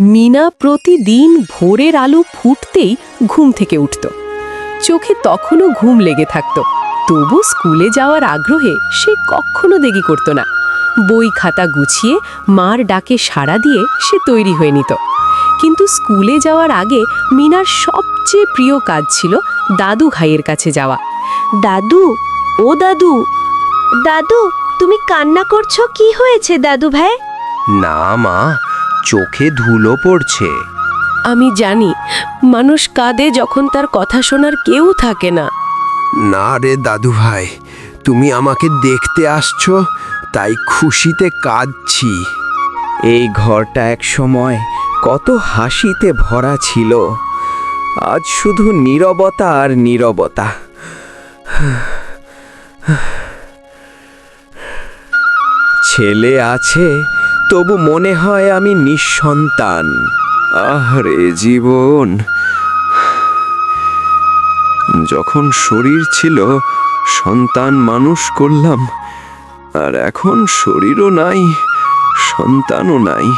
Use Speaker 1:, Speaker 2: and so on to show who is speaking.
Speaker 1: মিনা প্রতিদিন ভোরের আলো ফুটতেই ঘুম থেকে উঠত। চোখে তখনও ঘুম লেগে থাকত। তবু স্কুলে যাওয়ার আগ্রহে সে কখনো দেরি করত না। বই খাতা গুছিয়ে মার ডাকে সাড়া দিয়ে সে তৈরি হয়ে নিত। কিন্তু স্কুলে যাওয়ার আগে মিনার সবচেয়ে প্রিয় কাজ ছিল দাদু ভাইয়ের কাছে যাওয়া। দাদু, ও দাদু
Speaker 2: দাদু, তুমি কান্না করছ? কি হয়েছে দাদু ভাই?
Speaker 3: না মা চোখে ধুলো পড়ছে।
Speaker 1: আমি জানি মানুষ কাঁদে যখন তার কথা শোনার কেউ থাকে না।
Speaker 3: না রে দাদু ভাই তুমি আমাকে দেখতে আসছো তাই খুশিতে কাঁদছি।
Speaker 4: এই ঘরটা এক সময় কত হাসিতে ভরা ছিল। আজ শুধু নীরবতা আর নীরবতা। ছেলে আছে তবু মনে হয় আমি নিঃসন্তান। আহরে জীবন। যখন শরীর ছিল, সন্তান মানুষ করলাম, আর এখন শরীরও নাই, সন্তানও নাই।